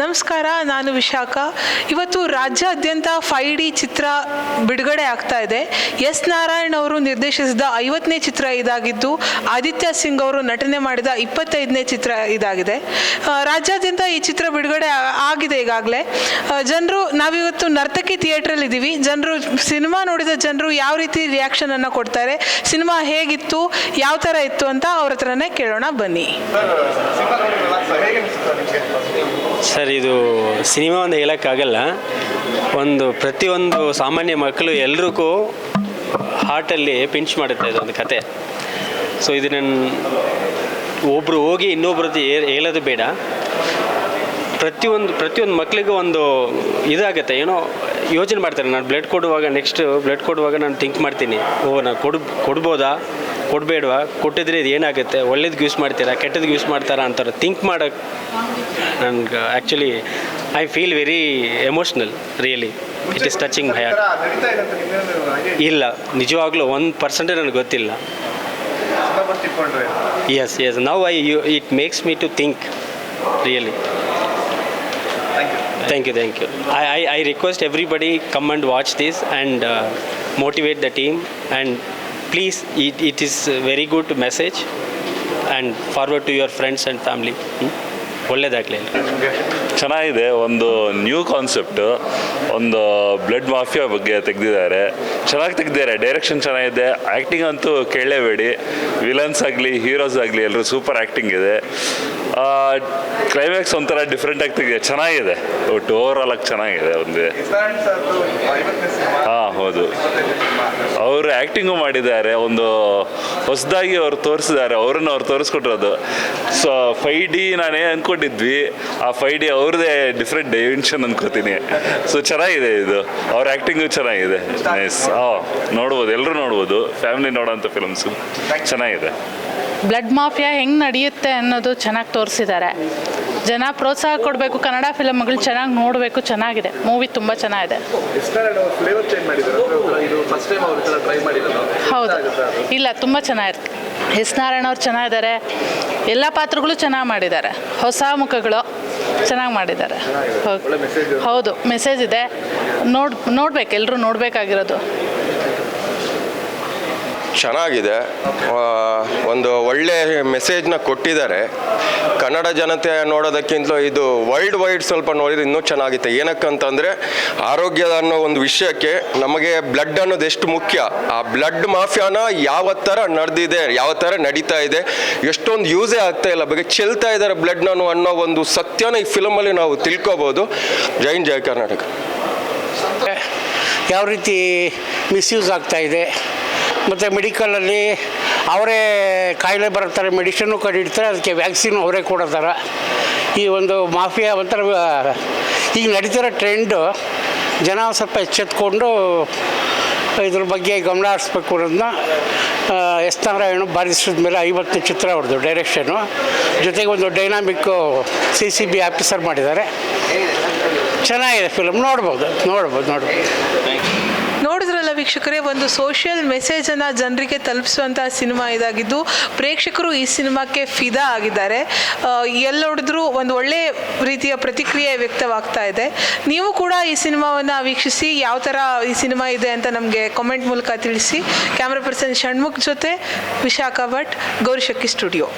ನಮಸ್ಕಾರ, ನಾನು ವಿಶಾಖ. ಇವತ್ತು ರಾಜ್ಯಾದ್ಯಂತ ಫೈ ಡಿ ಚಿತ್ರ ಬಿಡುಗಡೆ ಆಗ್ತಾ ಇದೆ. ಎಸ್ ನಾರಾಯಣ್ ಅವರು ನಿರ್ದೇಶಿಸಿದ ಐವತ್ತನೇ ಚಿತ್ರ ಇದಾಗಿದ್ದು, ಆದಿತ್ಯ ಸಿಂಗ್ ಅವರು ನಟನೆ ಮಾಡಿದ ಇಪ್ಪತ್ತೈದನೇ ಚಿತ್ರ ಇದಾಗಿದೆ. ರಾಜ್ಯಾದ್ಯಂತ ಈ ಚಿತ್ರ ಬಿಡುಗಡೆ ಆಗಿದೆ ಈಗಾಗಲೇ. ಜನರು, ನಾವಿವತ್ತು ನರ್ತಕಿ ಥಿಯೇಟ್ರಲ್ಲಿ ಇದ್ದೀವಿ. ಜನರು, ಸಿನಿಮಾ ನೋಡಿದ ಜನರು ಯಾವ ರೀತಿ ರಿಯಾಕ್ಷನ್ ಅನ್ನು ಕೊಡ್ತಾರೆ, ಸಿನಿಮಾ ಹೇಗಿತ್ತು, ಯಾವ ಥರ ಇತ್ತು ಅಂತ ಅವ್ರ ಹತ್ರನೇ ಕೇಳೋಣ ಬನ್ನಿ. ಸರ್, ಇದು ಸಿನಿಮಾ ಒಂದು ಹೇಳೋಕ್ಕಾಗಲ್ಲ. ಒಂದು ಪ್ರತಿಯೊಂದು ಸಾಮಾನ್ಯ ಮಕ್ಕಳು ಎಲ್ರಿಗೂ ಹಾರ್ಟಲ್ಲಿ ಪಿಂಚ್ ಮಾಡುತ್ತೆ, ಇದೊಂದು ಕತೆ. ಸೊ ಇದು ನನ್ನ ಒಬ್ಬರು ಹೋಗಿ ಇನ್ನೊಬ್ರದ್ದು ಹೇಳೋದು ಬೇಡ. ಪ್ರತಿಯೊಂದು ಪ್ರತಿಯೊಂದು ಮಕ್ಕಳಿಗೂ ಒಂದು ಇದಾಗುತ್ತೆ. ಏನೋ ಯೋಚನೆ ಮಾಡ್ತಾರೆ, ನಾನು ಬ್ಲಡ್ ಕೊಡುವಾಗ ನೆಕ್ಸ್ಟ್ ಬ್ಲಡ್ ಕೊಡುವಾಗ ನಾನು ಥಿಂಕ್ ಮಾಡ್ತೀನಿ. ಓ ನಾನು ಕೊಡ್, ಕೊಡ್ಬೋದಾ? ಕೊಡಬೇಡವಾ? ಕೊಟ್ಟಿದ್ರೆ ಇದು ಏನಾಗುತ್ತೆ? ಒಳ್ಳೇದಕ್ಕೆ ಯೂಸ್ ಮಾಡ್ತೀರಾ? ಕೆಟ್ಟದಕ್ಕೆ ಯೂಸ್ ಮಾಡ್ತಾರಾ ಅಂತಾರೆ. ಥಿಂಕ್ ಮಾಡೋಕ್ಕೆ ನನ್ಗೆ actually I feel very emotional really it is touching ಭಯ ಇಲ್ಲ. ನಿಜವಾಗ್ಲೂ ಒಂದು ಪರ್ಸೆಂಟೇ ನನಗೆ ಗೊತ್ತಿಲ್ಲ. Yes yes now I you it makes me to think really thank you thank you I I I request everybody come and watch this and motivate the team and it is a very good message and forward to your friends and family. Hmm? ಒಳ್ಳೇದಾಗಲಿ ಚೆನ್ನಾಗಿದೆ, ಒಂದು new concept ಒಂದು blood mafia ಬಗ್ಗೆ ತೆಗೆದಿದ್ದಾರೆ. ಚೆನ್ನಾಗಿ ತೆಗೆದಿದ್ದಾರೆ direction ಚೆನ್ನಾಗಿದೆ. Acting ಅಂತೂ ಕೇಳಲೇಬೇಡಿ. ವಿಲನ್ಸ್ ಆಗಲಿ ಹೀರೋಸ್ ಆಗಲಿ ಎಲ್ಲರೂ ಸೂಪರ್ ಆ್ಯಕ್ಟಿಂಗ್ ಇದೆ. ಕ್ಲೈಮ್ಯಾಕ್ಸ್ ಒಂಥರ ಡಿಫ್ರೆಂಟ್ ಆಗ್ತಿದೆ. ಚೆನ್ನಾಗಿದೆ. ಒಟ್ಟು ಓವರ್ ಆಲ್ ಆಗಿ ಚೆನ್ನಾಗಿದೆ ಒಂದು. ಹಾಂ ಹೌದು. ಅವರು ಆ್ಯಕ್ಟಿಂಗು ಮಾಡಿದ್ದಾರೆ. ಒಂದು ಹೊಸದಾಗಿ ಅವರು ತೋರಿಸಿದ್ದಾರೆ. ಅವ್ರನ್ನ ಅವ್ರು ತೋರಿಸ್ಕೊಟ್ಟಿರೋದು. ಸೊ ಫೈ ಡಿ ನಾನೇ ಅಂದ್ಕೊಂಡಿದ್ವಿ ಆ ಫೈ ಡಿ ಅವ್ರದ್ದೇ ಡಿಫ್ರೆಂಟ್ ಡೈಮೆನ್ಷನ್ ಅಂದ್ಕೋತೀನಿ ಸೊ ಚೆನ್ನಾಗಿದೆ ಇದು. ಅವ್ರ ಆ್ಯಕ್ಟಿಂಗು ಚೆನ್ನಾಗಿದೆ. ನೈಸ್ ಹಾಂ ನೋಡ್ಬೋದು. ಎಲ್ಲರೂ ನೋಡ್ಬೋದು. ಫ್ಯಾಮಿಲಿ ನೋಡೋಂಥ ಫಿಲಮ್ಸು ಚೆನ್ನಾಗಿದೆ. ಬ್ಲಡ್ ಮಾಫಿಯಾ ಹೆಂಗೆ ನಡೆಯುತ್ತೆ ಅನ್ನೋದು ಚೆನ್ನಾಗಿ ತೋರಿಸಿದ್ದಾರೆ. ಜನ ಪ್ರೋತ್ಸಾಹ ಕೊಡಬೇಕು ಕನ್ನಡ ಫಿಲಮ್ಗಳು ಚೆನ್ನಾಗಿ ನೋಡಬೇಕು ಚೆನ್ನಾಗಿದೆ. ಮೂವಿ ತುಂಬ ಚೆನ್ನಾಗಿದೆ. ಹೌದು. ಇಲ್ಲ ತುಂಬ ಚೆನ್ನಾಗಿರುತ್ತೆ ಎಸ್ ನಾರಾಯಣ ಅವ್ರು ಚೆನ್ನಾಗಿದ್ದಾರೆ. ಎಲ್ಲ ಪಾತ್ರಗಳು ಚೆನ್ನಾಗಿ ಮಾಡಿದ್ದಾರೆ. ಹೊಸ ಮುಖಗಳು ಚೆನ್ನಾಗಿ ಮಾಡಿದ್ದಾರೆ. ಹೌದು. ಮೆಸೇಜ್ ಇದೆ. ನೋಡ್ ನೋಡ್ಬೇಕು ಎಲ್ಲರೂ ನೋಡಬೇಕಾಗಿರೋದು. ಚೆನ್ನಾಗಿದೆ. ಒಂದು ಒಳ್ಳೆ ಮೆಸೇಜ್ನ ಕೊಟ್ಟಿದ್ದಾರೆ. ಕನ್ನಡ ಜನತೆ ನೋಡೋದಕ್ಕಿಂತಲೂ ಇದು ವರ್ಲ್ಡ್ ವೈಡ್ ಸ್ವಲ್ಪ ನೋಡಿದ್ರೆ ಇನ್ನೂ ಚೆನ್ನಾಗಿತ್ತು. ಏನಕ್ಕಂತಂದರೆ ಆರೋಗ್ಯದ ಅನ್ನೋ ಒಂದು ವಿಷಯಕ್ಕೆ ನಮಗೆ ಬ್ಲಡ್ ಅನ್ನೋದು ಎಷ್ಟು ಮುಖ್ಯ. ಆ ಬ್ಲಡ್ ಮಾಫಿಯಾನ ಯಾವ ಥರ ನಡೆದಿದೆ ಯಾವ ಥರ ನಡೀತಾ ಇದೆ, ಎಷ್ಟೊಂದು ಯೂಸೇ ಆಗ್ತಾ ಇಲ್ಲ, ಬಗ್ಗೆ ಚೆಲ್ತಾ ಇದ್ದಾರೆ ಬ್ಲಡ್ನ ಅನ್ನೋ ಒಂದು ಸತ್ಯನ ಈ ಫಿಲಮಲ್ಲಿ ನಾವು ತಿಳ್ಕೊಬೋದು. ಜೈನ್ ಜಯ ಕರ್ನಾಟಕ. ಯಾವ ರೀತಿ ಮಿಸ್ಯೂಸ್ ಆಗ್ತಾ ಇದೆ? ಮತ್ತು ಮೆಡಿಕಲಲ್ಲಿ ಅವರೇ ಕಾಯಿಲೆ ಬರ್ತಾರೆ ಮೆಡಿಷನ್ನು ಕಂಡಿಡ್ತಾರೆ ಅದಕ್ಕೆ ವ್ಯಾಕ್ಸಿನ್ ಅವರೇ ಕೊಡೋದಾರ ಈ ಒಂದು ಮಾಫಿಯಾ ಒಂಥರ ಈಗ ನಡೀತಿರೋ ಟ್ರೆಂಡು ಜನ ಸ್ವಲ್ಪ ಎಚ್ಚೆತ್ಕೊಂಡು ಇದ್ರ ಬಗ್ಗೆ ಗಮನ ಹರಿಸ್ಬೇಕು ಅನ್ನೋದನ್ನ ಎಸ್ ನಾರಾಯಣ ಬಾರಿಸಿದ ಮೇಲೆ ಐವತ್ತು ಚಿತ್ರ ಅವ್ರದ್ದು ಡೈರೆಕ್ಷನು ಜೊತೆಗೆ ಒಂದು dynamic C C B officer ಮಾಡಿದ್ದಾರೆ. ಚೆನ್ನಾಗಿದೆ ಫಿಲಮ್ ನೋಡ್ಬೋದು ನೋಡ್ಬೋದು ನೋಡ್ಬೋದು. ವೀಕ್ಷಕರೇ, ಒಂದು ಸೋಷಿಯಲ್ ಮೆಸೇಜನ್ನು ಜನರಿಗೆ ತಲುಪಿಸುವಂಥ ಸಿನಿಮಾ ಇದಾಗಿದ್ದು, ಪ್ರೇಕ್ಷಕರು ಈ ಸಿನಿಮಾಕ್ಕೆ ಫಿದಾ ಆಗಿದ್ದಾರೆ. ಎಲ್ಲ ಎಲ್ಲಿ ನೋಡಿದ್ರೂ ಒಂದು ಒಳ್ಳೆ ರೀತಿಯ ಪ್ರತಿಕ್ರಿಯೆ ವ್ಯಕ್ತವಾಗ್ತಾ ಇದೆ. ನೀವು ಕೂಡ ಈ ಸಿನಿಮಾವನ್ನು ವೀಕ್ಷಿಸಿ, ಯಾವ ಥರ ಈ ಸಿನಿಮಾ ಇದೆ ಅಂತ ನಮಗೆ ಕಾಮೆಂಟ್ ಮೂಲಕ ತಿಳಿಸಿ. ಕ್ಯಾಮ್ರಾ ಪರ್ಸನ್ ಷಣ್ಮುಖ್ ಜೊತೆ ವಿಶಾಖ ಭಟ್ ಗೌರಿಶಕ್ಕಿ ಸ್ಟುಡಿಯೋ.